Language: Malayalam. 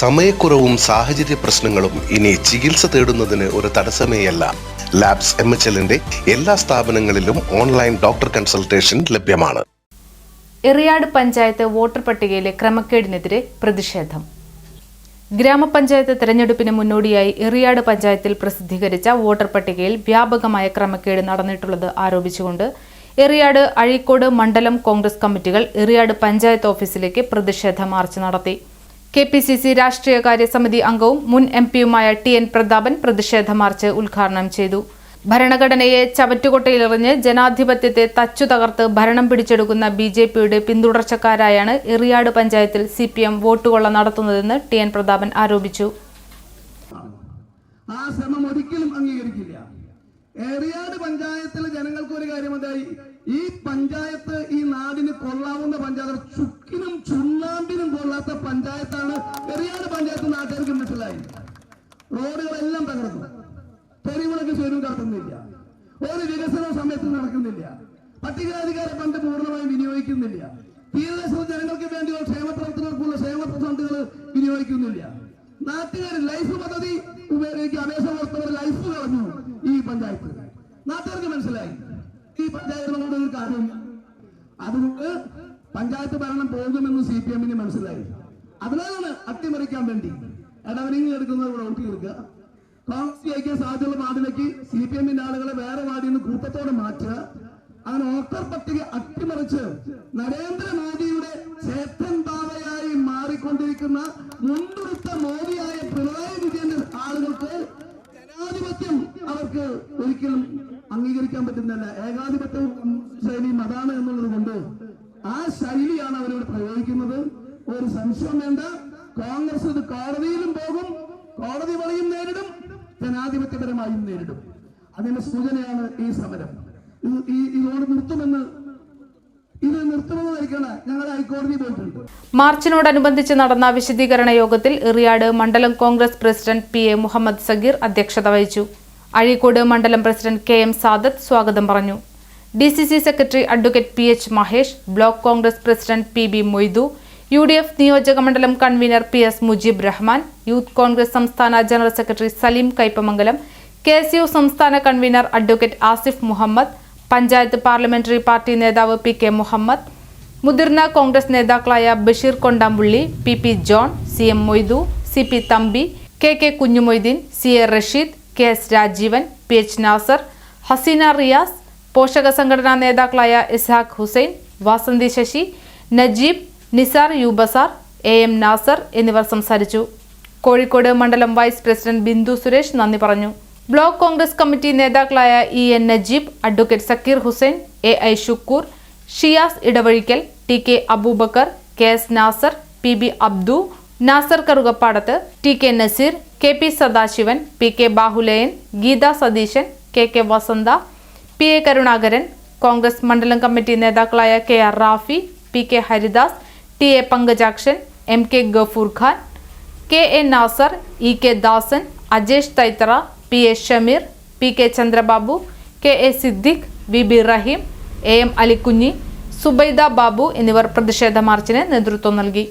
സമയക്കുറവും സാഹചര്യ പ്രശ്നങ്ങളും ഇനി ചികിത്സ തേടുന്നതിന് ഒരു തടസ്സമേയല്ല. ലാബ്സ് എം എച്ച് എല്ലിന്റെ എല്ലാ സ്ഥാപനങ്ങളിലും ഓൺലൈൻ ഡോക്ടർ കൺസൾട്ടേഷൻ ലഭ്യമാണ്. എറിയാട് പഞ്ചായത്ത് വോട്ടർ പട്ടികയിലെ ക്രമക്കേടിനെതിരെ പ്രതിഷേധം. ഗ്രാമപഞ്ചായത്ത് തെരഞ്ഞെടുപ്പിന് മുന്നോടിയായി എറിയാട് പഞ്ചായത്തിൽ പ്രസിദ്ധീകരിച്ച വോട്ടർ പട്ടികയിൽ വ്യാപകമായ ക്രമക്കേട് നടന്നിട്ടുള്ളത് ആരോപിച്ചുകൊണ്ട് എറിയാട് അഴീക്കോട് മണ്ഡലം കോൺഗ്രസ് കമ്മിറ്റികൾ എറിയാട് പഞ്ചായത്ത് ഓഫീസിലേക്ക് പ്രതിഷേധ മാർച്ച് നടത്തി. കെ പി സി സി രാഷ്ട്രീയകാര്യ സമിതി അംഗവും മുൻ എം പിയുമായ ടി എൻ പ്രതാപൻ പ്രതിഷേധ മാർച്ച് ഉദ്ഘാടനം ചെയ്തു. ഭരണഘടനയെ ചവറ്റുകൊട്ടയിലെറിഞ്ഞ് ജനാധിപത്യത്തെ തച്ചു തകർത്ത് ഭരണം പിടിച്ചെടുക്കുന്ന ബി ജെ പിയുടെ പിന്തുടർച്ചക്കാരായാണ് എറിയാട് പഞ്ചായത്തിൽ സി പി എം വോട്ടുകൊള്ള നടത്തുന്നതെന്ന് ടി എൻ പ്രതാപൻ ആരോപിച്ചു. ആ ശ്രമം ഒരിക്കലും അംഗീകരിക്കില്ല. എറിയാട് പഞ്ചായത്തിലെ ജനങ്ങൾക്ക് ഒരു ഈ പഞ്ചായത്ത് പഞ്ചായത്താണ്. പെരിയാട് പഞ്ചായത്ത് നാട്ടുകാർക്ക് മനസ്സിലായി. റോഡുകളെല്ലാം തകർന്നു. തെരുവിളക്ക് സ്വരം കടത്തുന്നില്ല. ഒരു വികസന സമയത്ത് നടക്കുന്നില്ല. പട്ടികാധികാര ഫണ്ട് പൂർണമായും വിനിയോഗിക്കുന്നില്ല. തീരദേശ ജനങ്ങൾക്ക് വേണ്ടിയുള്ള ക്ഷേമ പ്രവർത്തനങ്ങൾക്കുള്ള ക്ഷേമ ഫണ്ടുകൾ വിനിയോഗിക്കുന്നില്ല. നാട്ടുകാർ ലൈഫ് പദ്ധതി ഉപയോഗിച്ച് അപേക്ഷ കൊടുത്തവർ ലൈഫ് കളഞ്ഞു ഈ പഞ്ചായത്ത്. നാട്ടുകാർക്ക് മനസ്സിലായി. ഈ പഞ്ചായത്തിനോട് ഒരു കാര്യമില്ല. അതുകൊണ്ട് പഞ്ചായത്ത് ഭരണം പോകുമെന്ന് സി പി എമ്മിന് മനസ്സിലായി. അതിനാണ് അട്ടിമറിക്കാൻ വേണ്ടി. ഇടവനിങ് എടുക്കുന്നത് ഔട്ട് കൊടുക്കുക. കോൺഗ്രസ് ജയിക്കാൻ സാധ്യതയുള്ള വാർഡിലേക്ക് സി പി എമ്മിന്റെ ആളുകളെ വേറെ വാർഡിൽ നിന്ന് കൂട്ടത്തോടെ മാറ്റുക. അങ്ങനെ വോട്ടർ പട്ടിക അട്ടിമറിച്ച് നരേന്ദ്രമോദിയുടെ ചേത്തൻ ബാബയായി മാറിക്കൊണ്ടിരിക്കുന്ന മുൻപിടുത്ത മോദിയായ പിണറായി വിജയന്റെ ആളുകൾക്ക് ജനാധിപത്യം അവർക്ക് ഒരിക്കലും അംഗീകരിക്കാൻ പറ്റുന്നില്ല ഏകാധിപത്യവും ശൈലിയും അതാണ് എന്നുള്ളത് കൊണ്ട് ആ ശൈലിയാണ് അവരോട് പ്രയോഗിക്കുന്നത്. ഒരു സംശയം വേണ്ട. കോൺഗ്രസ് ഇത് കോടതിയിലും പോകും. കോടതി വളയും നേരിടും. ജനാധിപത്യപരമായും നേരിടും. അതിന്റെ സൂചനയാണ് ഈ സമരം. ഈ ഇതോട് നിർത്തുമെന്ന് മാർച്ചിനോടനുബന്ധിച്ച് നടന്ന വിശദീകരണ യോഗത്തിൽ എറിയാട് മണ്ഡലം Congress president P A Muhammad Sageer അധ്യക്ഷത വഹിച്ചു. അഴീക്കോട് മണ്ഡലം പ്രസിഡന്റ് കെ എം സാദത്ത് സ്വാഗതം പറഞ്ഞു. D C C secretary advocate P H Mahesh block Congress president P B Moidu U D F നിയോജക convener P S Mujeeb Rahman youth Congress സംസ്ഥാന general secretary Saleem Kaipamangalam K S U സംസ്ഥാന convener advocate Asif Muhammad panchayat parliamentary party നേതാവ് പി കെ മുഹമ്മദ് മുതിർന്ന കോൺഗ്രസ് നേതാക്കളായ Basheer Kondampully P P John C M Moidu C P Thampi K K Kunhumoideen C A Rasheed K S Rajeevan P H Nasar Haseena Riyas പോഷക സംഘടനാ നേതാക്കളായ ഇസ്ഹാഖ് ഹുസൈൻ വാസന്തി ശശി നജീബ് നിസാർ യൂബസാർ എ എം നാസർ എന്നിവർ സംസാരിച്ചു. കോഴിക്കോട് മണ്ഡലം വൈസ് പ്രസിഡന്റ് ബിന്ദു സുരേഷ് നന്ദി പറഞ്ഞു. ബ്ലോക്ക് കോൺഗ്രസ് കമ്മിറ്റി നേതാക്കളായ E N Najeeb advocate Zakir Hussain A I Shukoor Shiyas Edavazhikkal T K Aboobacker K S Nasar P B Abdu Nasar Karukapadath T K Naseer K P Sadasivan P K Bahuleyan Geetha Satheesan K K Vasantha P A Karunakaran Congress മണ്ഡലം കമ്മിറ്റി നേതാക്കളായ K R Rafi P K Haridas T A Pankajakshan M K Gafoor Khan K A Nasar E K Dasan Ajesh Thaithara P A Shameer P K Chandrababu K A Siddique V B Raheem A M Alikunju Subaida Babu എന്നിവർ പ്രതിഷേധ മാർച്ചിന് നേതൃത്വം നൽകി.